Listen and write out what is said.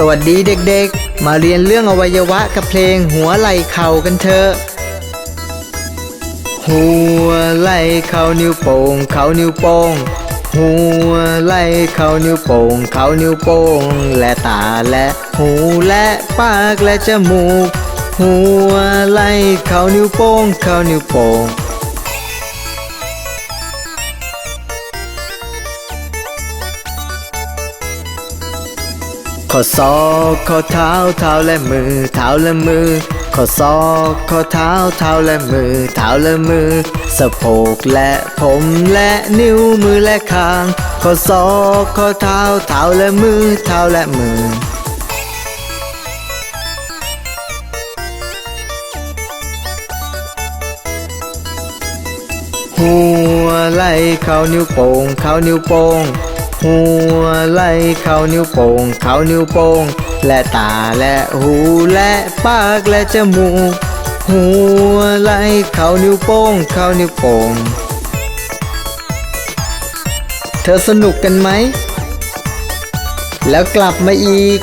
สวัสดีเด็กๆ มาเรียนเรื่องอวัยวะกับเพลงหัวไหล่เข่ากันเถอะ หัวไหล่เข่านิ้วโป่งเข่านิ้วโป้ง หัวไหล่เข่านิ้วโป่งเข่านิ้วโป้ง และตาและหูและปากและจมูก หัวไหล่เข่านิ้วโป้งเข่านิ้วโป้ง ข้อศอกข้อเท้าเท้าและมือเท้าและมือข้อศอกข้อเท้าเท้าและมือเท้าและมือ สะโพกและผมและนิ้วมือและคางข้อศอกข้อเท้าเท้าและมือเท้าและมือหัวไหล่เข้านิ้วโป่งเข้านิ้วโป้ง หัวไหล่เข้านิ้วโป้งเข้านิ้วโป้งและตาและหูและปากและจมูก หัวไหล่เข้านิ้วโป้งเข้านิ้วโป้งเธอสนุกกันไหม แล้วกลับมาอีก